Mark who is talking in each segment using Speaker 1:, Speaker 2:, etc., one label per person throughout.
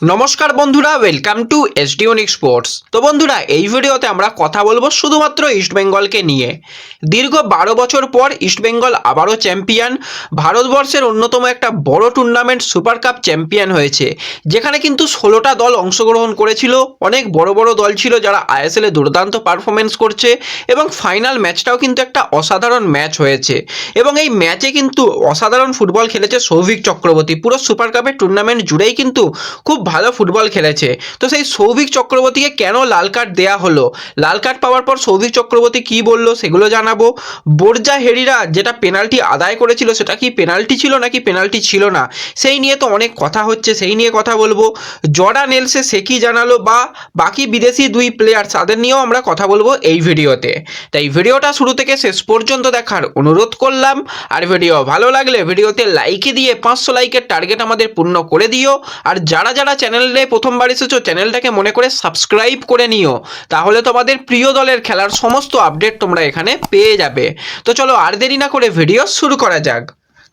Speaker 1: নমস্কার বন্ধুরা welcome to S এসডিওনিক স্পোর্টস তো বন্ধুরা, এই ভিডিওতে আমরা কথা বলব শুধুমাত্র ইস্টবেঙ্গলকে নিয়ে। দীর্ঘ বারো বছর পর ইস্টবেঙ্গল আবারও চ্যাম্পিয়ন ভারতবর্ষের অন্যতম একটা বড় টুর্নামেন্ট সুপার কাপ চ্যাম্পিয়ন হয়েছে, যেখানে কিন্তু ষোলোটা দল অংশগ্রহণ করেছিল। অনেক বড় বড় দল ছিল যারা আইএসএলে দুর্দান্ত পারফরমেন্স করছে এবং ফাইনাল ম্যাচটাও কিন্তু একটা অসাধারণ ম্যাচ হয়েছে। এবং এই ম্যাচে কিন্তু অসাধারণ ফুটবল খেলেছে সৌভিক চক্রবর্তী। পুরো সুপার কাপের টুর্নামেন্ট জুড়েই কিন্তু খুব ভালো ফুটবল খেলেছে। তো সেই সৌভিক চক্রবর্তীকে কেন লাল কার্ড দেয়া হলো? লাল কার্ড পাওয়ার পর সৌভিক চক্রবর্তী কি বলল সেগুলো জানাব। বোরজা হেরিরা যেটা পেনাল্টি আদায় করেছিল, সেটা কি পেনাল্টি ছিল নাকি পেনাল্টি ছিল না? সেই নিয়ে তো অনেক কথা হচ্ছে, সেই নিয়ে কথা বলব। জর্ডান এলসে সে কি জানালো বা বাকি বিদেশি দুই প্লেয়ার তাদের নিয়েও আমরা কথা বলব এই ভিডিওতে। তাই ভিডিওটা শুরু থেকে শেষ পর্যন্ত দেখার অনুরোধ করলাম। আর ভিডিও ভালো লাগলে ভিডিওতে লাইকে দিয়ে পাঁচশো লাইকের টার্গেট আমাদের পূর্ণ করে দিও। আর যারা যারা চ্যানেলে প্রথমবার এসেছ, চ্যানেলটাকে মনে করে সাবস্ক্রাইব করে নিও। তাহলে তোমাদের প্রিয় দলের খেলার সমস্ত আপডেট তোমরা এখানে পেয়ে যাবে। তো চলো আর দেরি না করে ভিডিও শুরু করা যাক।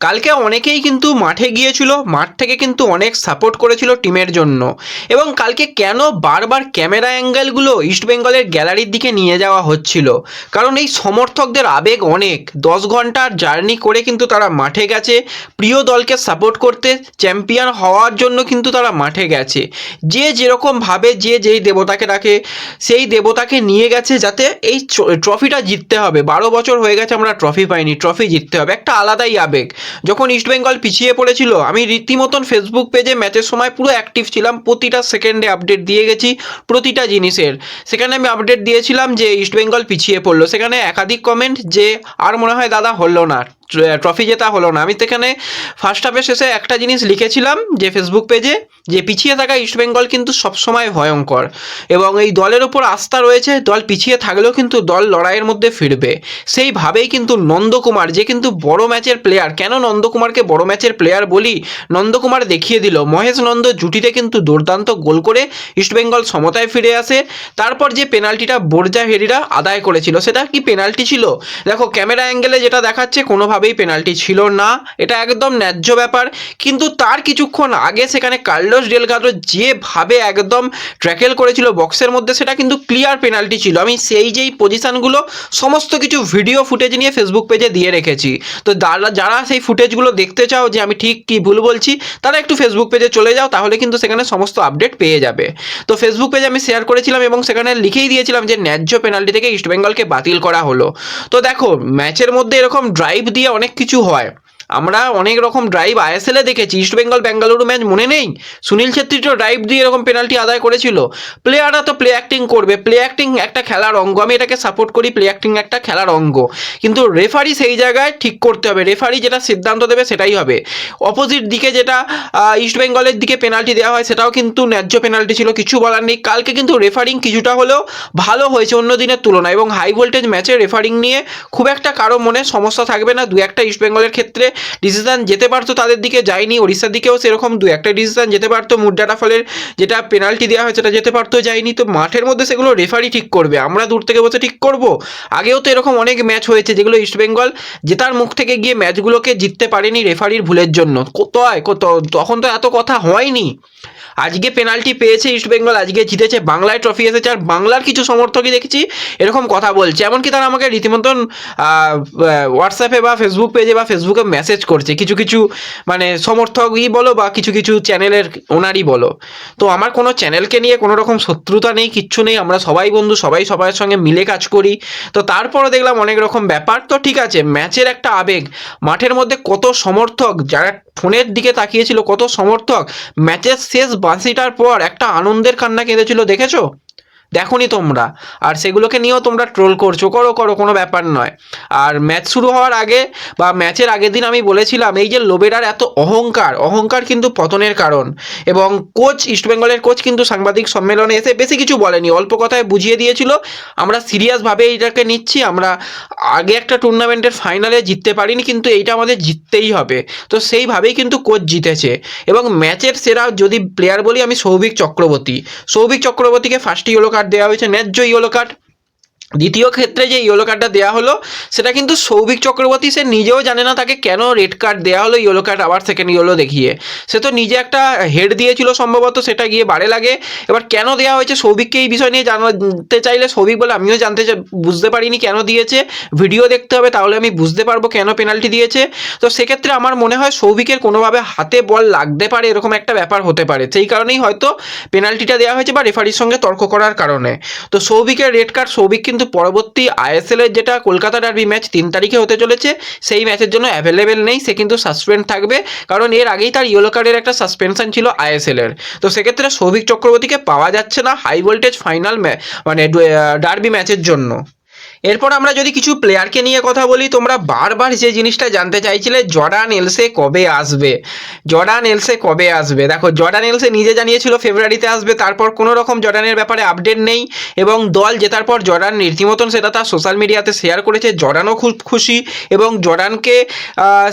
Speaker 1: কালকে অনেকেই কিন্তু মাঠে গিয়েছিল, মাঠ থেকে কিন্তু অনেক সাপোর্ট করেছিল টিমের জন্য। এবং কালকে কেন বারবার ক্যামেরা অ্যাঙ্গেলগুলো ইস্টবেঙ্গলের গ্যালারির দিকে নিয়ে যাওয়া হচ্ছিল? কারণ এই সমর্থকদের আবেগ অনেক। দশ ঘণ্টার জার্নি করে কিন্তু তারা মাঠে গেছে। প্রিয় দলকে সাপোর্ট করতে চ্যাম্পিয়ন হওয়ার জন্য কিন্তু তারা মাঠে গেছে। যে যেরকম ভাবে যে যেই দেবতাকে ডাকে, সেই দেবতাকে নিয়ে গেছে যাতে এই ট্রফিটা জিততে হবে। বারো বছর হয়ে গেছে আমরা ট্রফি পাইনি ট্রফি জিততে হবে। একটা আলাদাই আবেগ। যখন ইস্টবেঙ্গল পিছিয়ে পড়েছিল, আমি রীতিমতন ফেসবুক পেজে ম্যাচের সময় পুরো অ্যাক্টিভ ছিলাম, প্রতিটা সেকেন্ডে আপডেট দিয়ে গেছি প্রতিটা জিনিসের। সেখানে আমি আপডেট দিয়েছিলাম যে ইস্টবেঙ্গল পিছিয়ে পড়ল, সেখানে একাধিক কমেন্ট যে আর মনে হয় দাদা হলো না। ট্রফি জেতা হলো না। আমি সেখানে ফার্স্ট হাফের শেষে একটা জিনিস লিখেছিলাম যে ফেসবুক পেজে যে পিছিয়ে থাকা ইস্টবেঙ্গল কিন্তু সবসময় ভয়ঙ্কর এবং এই দলের ওপর আস্থা রয়েছে, দল পিছিয়ে থাকলেও কিন্তু দল লড়াইয়ের মধ্যে ফিরবে। সেইভাবেই কিন্তু নন্দকুমার, যে কিন্তু বড় ম্যাচের প্লেয়ার কেন নন্দকুমারকে বড় ম্যাচের প্লেয়ার বলি? নন্দকুমার দেখিয়ে দিল, মহেশ নন্দ জুটিতে কিন্তু দুর্দান্ত গোল করে ইস্টবেঙ্গল সমতায় ফিরে আসে। তারপর যে পেনাল্টিটা বোরজা হেরিরা আদায় করেছিল, সেটা কি পেনাল্টি ছিল? দেখো ক্যামেরা অ্যাঙ্গেলে যেটা দেখাচ্ছে কোনোভাবেই পেনাল্টি ছিল না। এটা একদম ন্যায্য ব্যাপার। কিন্তু তার কিছুক্ষণ আগে সেখানে কার্লোস ডেলগাদো যেভাবে একদম ট্র্যাকেল করেছিল বক্সের মধ্যে, সেটা কিন্তু ক্লিয়ার পেনাল্টি ছিল। আমি সেই যেই পজিশানগুলো সমস্ত কিছু ভিডিও ফুটেজ নিয়ে ফেসবুক পেজে দিয়ে রেখেছি। তো যারা সেই ফুটেজগুলো দেখতে চাও যে আমি ঠিক কি ভুল বলছি, তারা একটু ফেসবুক পেজে চলে যাও, তাহলে কিন্তু সেখানে সমস্ত আপডেট পেয়ে যাবে। তো ফেসবুক পেজে আমি শেয়ার করেছিলাম এবং সেখানে লিখেই দিয়েছিলাম যে, ন্যায্য পেনাল্টি থেকে ইস্টবেঙ্গলকে বাতিল করা হলো। তো দেখো ম্যাচের মধ্যে এরকম ড্রাইভ দিয়ে অনেক কিছু হয়। আমরা অনেক রকম ড্রাইভ আইএসএলে দেখেছি। ইস্টবেঙ্গল বেঙ্গালুরু ম্যাচ মনে নেই? সুনীল ছেত্রী তো ড্রাইভ দিয়ে এরকম পেনাল্টি আদায় করেছিল। প্লেয়াররা তো প্লে অ্যাক্টিং করবে। প্লে অ্যাক্টিং একটা খেলার অঙ্গ। আমি এটাকে সাপোর্ট করি প্লে অ্যাক্টিং একটা খেলার অঙ্গ। কিন্তু রেফারি সেই জায়গায় ঠিক করতে হবে। রেফারি যেটা সিদ্ধান্ত দেবে সেটাই হবে। অপোজিট দিকে যেটা আহ, ইস্টবেঙ্গলের দিকে পেনাল্টি দেওয়া হয় সেটাও কিন্তু ন্যায্য পেনাল্টি ছিল। কিছু বলার নেই। কালকে কিন্তু রেফারিং কিছুটা হলেও ভালো হয়েছে অন্য দিনের তুলনায়। এবং হাই ভোল্টেজ ম্যাচে রেফারিং নিয়ে খুব একটা কারও মনে সমস্যা থাকবে না। দু একটা ইস্টবেঙ্গলের ক্ষেত্রে ডিসিশন যেতে পারতো তাদের দিকে যায়নি, ওড়িশার দিকেও সেরকম দু একটা ডিসিশন যেতে পারতো। মুড্ডাটা ফলের যেটা পেনাল্টি দেওয়া হয় সেটা যেতে পারতো, যায়নি। তো মাঠের মধ্যে সেগুলো রেফারি ঠিক করবে। আমরা দূর থেকে বসে ঠিক করব। আগেও তো এরকম অনেক ম্যাচ হয়েছে যেগুলো ইস্টবেঙ্গল জেতার মুখ থেকে গিয়ে ম্যাচগুলোকে জিততে পারেনি রেফারির ভুলের জন্য। কত হয়, কত? তখন তো এত কথা হয়নি। আজকে পেনাল্টি পেয়েছে ইস্টবেঙ্গল আজকে জিতেছে। বাংলায় ট্রফি এসেছে আর বাংলার কিছু সমর্থকই দেখেছি এরকম কথা বলছে। এমনকি তারা আমাকে রীতিমতন হোয়াটসঅ্যাপে বা ফেসবুক পেজে বা ফেসবুকে মেসেজ করছে। কিছু কিছু মানে সমর্থকই বলো বা কিছু কিছু চ্যানেলের ওনারই বলো। তো আমার কোনো চ্যানেলকে নিয়ে কোনো রকম শত্রুতা নেই, কিচ্ছু নেই। আমরা সবাই বন্ধু, সবাই সবার সঙ্গে মিলে কাজ করি। তো তারপরও দেখলাম অনেক রকম ব্যাপার। তো ঠিক আছে ম্যাচের একটা আবেগ। মাঠের মধ্যে কত সমর্থক, যারা ফোনের দিকে তাকিয়েছিল, কত সমর্থক। ম্যাচের শেষ বাঁশিটার পর একটা আনন্দের কান্না কেঁদেছিল, দেখেছ? দেখোনি তোমরা। আর সেগুলোকে নিয়েও তোমরা ট্রোল করছ। করো করো, কোনো ব্যাপার নয়। আর ম্যাচ শুরু হওয়ার আগে বা ম্যাচের আগের দিন আমি বলেছিলাম, এই যে লোবেরার এত অহংকার অহংকার কিন্তু পতনের কারণ। এবং কোচ ইস্টবেঙ্গলের কোচ কিন্তু সাংবাদিক সম্মেলনে এসে বেশি কিছু বলেনি। অল্প কথায় বুঝিয়ে দিয়েছিল, আমরা সিরিয়াসভাবে এইটাকে নিচ্ছি, আমরা আগে একটা টুর্নামেন্টের ফাইনালে জিততে পারিনি, কিন্তু এইটা আমাদের জিততেই হবে। তো সেইভাবেই কিন্তু কোচ জিতেছে। এবং ম্যাচের সেরা যদি প্লেয়ার বলি আমি সৌভিক চক্রবর্তী। সৌভিক চক্রবর্তীকে ফার্স্ট ইয়েলো কার্ড দেওয়া হয়েছে ন্যায্য ইয়েলো কার্ড দ্বিতীয় ক্ষেত্রে যে ইয়েলো কার্ডটা দেওয়া হলো, সেটা কিন্তু সৌভিক চক্রবর্তী সে নিজেও জানে না তাকে কেন রেড কার্ড দেওয়া হলো ইয়েলো কার্ড আবার সেকেন্ড ইয়েলো দেখিয়ে। সে তো নিজে একটা হেড দিয়েছিল সম্ভবত, সেটা গিয়ে বারে লাগে। এবার কেন দেওয়া হয়েছে সৌভিককে এই বিষয় নিয়ে জানতে চাইলে সৌভিক বলে, আমিও জানতে বুঝতে পারিনি কেন দিয়েছে ভিডিও দেখতে হবে, তাহলে আমি বুঝতে পারব কেন পেনাল্টি দিয়েছে। তো সেক্ষেত্রে আমার মনে হয় সৌভিকের কোনোভাবে হাতে বল লাগতে পারে, এরকম একটা ব্যাপার হতে পারে। সেই কারণেই হয়তো পেনাল্টিটা দেওয়া হয়েছে বা রেফারির সঙ্গে তর্ক করার কারণে। তো সৌভিকের রেড কার্ড সৌভিক কিন্তু পরবর্তী আইএসএল এর যেটা কলকাতা ডার্বি ম্যাচ তিন তারিখে হতে চলেছে, সেই ম্যাচের জন্য অ্যাভেলেবেল নেই, সে কিন্তু সাসপেন্ড থাকবে। কারণ এর আগেই তার ইয়েলো কার্ডের একটা সাসপেনশন ছিল আইএসএল এর। তো সেক্ষেত্রে সৌভিক চক্রবর্তীকে পাওয়া যাচ্ছে না হাই ভোল্টেজ ফাইনাল মানে ডার্বি ম্যাচের জন্য। এরপর আমরা যদি কিছু প্লেয়ারকে নিয়ে কথা বলি, তোমরা বারবার যে জিনিসটা জানতে চাইছিলে, জর্ডান এলসে কবে আসবে? জর্ডান এলসে কবে আসবে? দেখো, জর্ডান এলসে নিজে জানিয়েছিল ফেব্রুয়ারিতে আসবে, তারপর কোনো রকম জর্ডানের ব্যাপারে আপডেট নেই এবং দল জেতার পর জর্ডান রীতিমতন সেটা তার সোশ্যাল মিডিয়াতে শেয়ার করেছে, জর্ডানও খুব খুশি এবং জর্ডানকে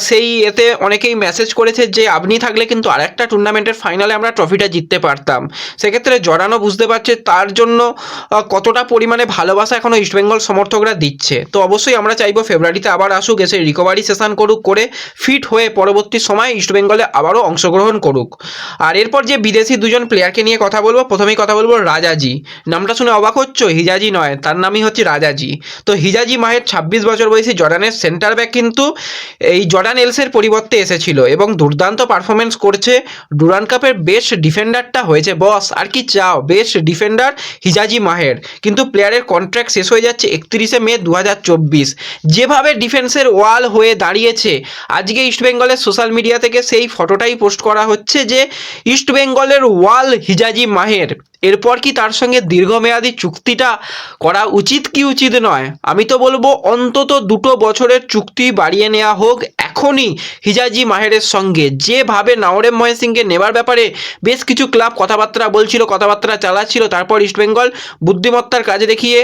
Speaker 1: সেই এতে অনেকেই মেসেজ করেছে যে, আপনি থাকলে কিন্তু আরেকটা টুর্নামেন্টের ফাইনালে আমরা ট্রফিটা জিততে পারতাম। সেক্ষেত্রে জর্ডানও বুঝতে পারছে তার জন্য কতটা পরিমাণে ভালোবাসা এখনও ইস্টবেঙ্গল সমর্থকরা দিচ্ছে। তো অবশ্যই আমরা চাইব ফেব্রুয়ারিতে আবার আসুক, এসে রিকভারি সেশন করুক, করে ফিট হয়ে পরবর্তী সময় ইস্টবেঙ্গলে আবারও অংশগ্রহণ করুক। আর এরপর যে বিদেশি দুজন প্লেয়ারকে নিয়ে কথা বলব, প্রথমেই কথা বলব রাজাজি। নামটা শুনে অবাক হচ্ছ? হিজাজি নয়, তার নামই হচ্ছে রাজাজি। তো হিজাজি মাহের ছাব্বিশ বছর বয়সী জর্ডানের সেন্টার ব্যাক কিন্তু এই জর্ডান এলসের পরিবর্তে এসেছিল এবং দুর্দান্ত পারফরমেন্স করছে। ডুরান কাপের বেস্ট ডিফেন্ডারটা হয়েছে বস আর কি চাও? Best defender Hijazi Maher. কিন্তু প্লেয়ারের কন্ট্রাক্ট শেষ হয়ে যাচ্ছে একত্রিশে মে দু হাজার চব্বিশ। যেভাবে ডিফেন্সের ওয়াল হয়ে দাঁড়িয়েছে, আজকে ইস্টবেঙ্গলের সোশ্যাল মিডিয়া থেকে সেই ফটোটাই পোস্ট করা হচ্ছে যে ইস্টবেঙ্গলের ওয়াল হিজাজি মাহের। এরপর কি তার সঙ্গে দীর্ঘমেয়াদী চুক্তিটা করা উচিত কি উচিত নয়? আমি তো বলব অন্তত দুটো বছরের চুক্তি বাড়িয়ে নেওয়া হোক এখনই হিজাজি মাহেরের সঙ্গে। যেভাবে নাওরেম মহেশ সিংকে নেবার ব্যাপারে বেশ কিছু ক্লাব কথাবার্তা বলছিল, কথাবার্তা চালাচ্ছিল, তারপর ইস্টবেঙ্গল বুদ্ধিমত্তার কাজে দেখিয়ে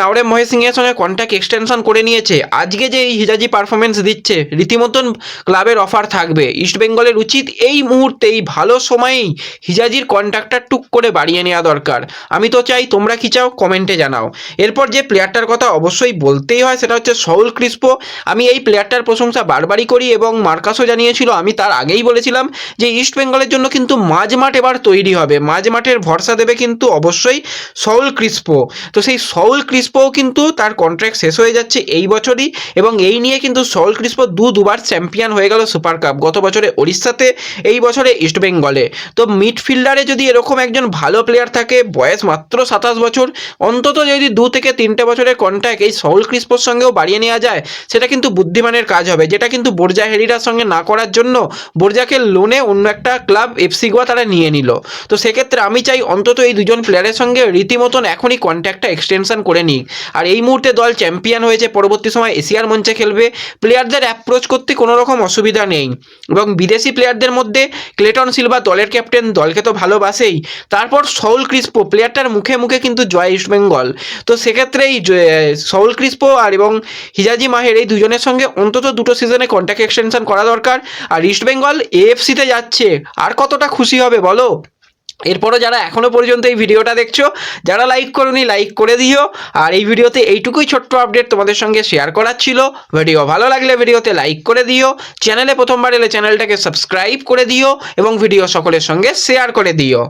Speaker 1: নাওরেম মহেশ সিংয়ের সঙ্গে কন্ট্যাক্ট এক্সটেনশন করে নিয়েছে। আজকে যে এই হিজাজি পারফরমেন্স দিচ্ছে, রীতিমতন ক্লাবের অফার থাকবে। ইস্টবেঙ্গলের উচিত এই মুহূর্তে এই ভালো সময়েই হিজাজির কন্ট্রাক্টটা টুক করে বাড়িয়ে নেওয়া দরকার। আমি তো চাই তোমরা কি চাও কমেন্টে জানাও। এরপর যে প্লেয়ারটার কথা অবশ্যই বলতেই হয় সেটা হচ্ছে সৌল ক্রিস্পো। আমি এই প্লেয়ারটার প্রশংসা বারবারই করি এবং মার্কাসও জানিয়েছিল, আমি তার আগেই বলেছিলাম যে ইস্ট বেঙ্গলের জন্য কিন্তু মাঝ মাঠ এবার তৈরি হবে। মাঝ মাঠের ভরসা দেবে কিন্তু অবশ্যই সৌল ক্রিস্পো। তো সেই সৌল ক্রিস্পোও কিন্তু তার কন্ট্রাক্ট শেষ হয়ে যাচ্ছে এই বছরই এবং এই নিয়ে কিন্তু সৌল ক্রিস্পো দু দুবার চ্যাম্পিয়ন হয়ে গেল সুপার কাপ গত বছরে ওড়িশাতে, এই বছরে ইস্ট বেঙ্গলে। তো মিডফিল্ডারে যদি এরকম একজন ভালো প্লেয়ার থাকে, বয়স মাত্র সাতাশ বছর। অন্তত যদি দু থেকে তিনটে বছরের কন্ট্যাক্ট এই সৌল ক্রিস্পোর সঙ্গেও বাড়িয়ে নেওয়া যায়, সেটা কিন্তু বুদ্ধিমানের কাজ হবে। যেটা কিন্তু বোরজা হেরিরার সঙ্গে না করার জন্য বোরজাকে লোনে অন্য একটা ক্লাব এফসি গোয়া তারা নিয়ে নিল। তো সেক্ষেত্রে আমি চাই অন্তত এই দুজন প্লেয়ারের সঙ্গে রীতিমতন এখনই কন্ট্যাক্টটা এক্সটেনশন করে নিই আর এই মুহূর্তে দল চ্যাম্পিয়ন হয়েছে, পরবর্তী সময় এশিয়ার মঞ্চে খেলবে। প্লেয়ারদের অ্যাপ্রোচ করতে কোনো রকম অসুবিধা নেই। এবং বিদেশি প্লেয়ারদের মধ্যে ক্লেটন সিলভা দলের ক্যাপ্টেন দলকে তো ভালোবাসেই। তারপর সৌল ক্রিস্পো প্লেয়ারটার মুখে মুখে কিন্তু জয় ইস্ট বেঙ্গল তো সেক্ষেত্রে এই সৌল ক্রিস্পো আর এবং হিজাজি মাহের এই দুজনের সঙ্গে অন্তত দুটো সিজনে কন্ট্যাক্ট এক্সটেনশন করা দরকার। আর ইস্ট বেঙ্গল এএফসিতে যাচ্ছে, আর কতটা খুশি হবে বলো? এরপরও যারা এখনও পর্যন্ত এই ভিডিওটা দেখছ, যারা লাইক করোনি লাইক করে দিও। আর এই ভিডিওতে এইটুকুই ছোট্ট আপডেট তোমাদের সঙ্গে শেয়ার করার ছিল। ভিডিও ভালো লাগলে ভিডিওতে লাইক করে দিও। চ্যানেলে প্রথমবার এলে চ্যানেলটাকে সাবস্ক্রাইব করে দিও এবং ভিডিও সকলের সঙ্গে শেয়ার করে দিও।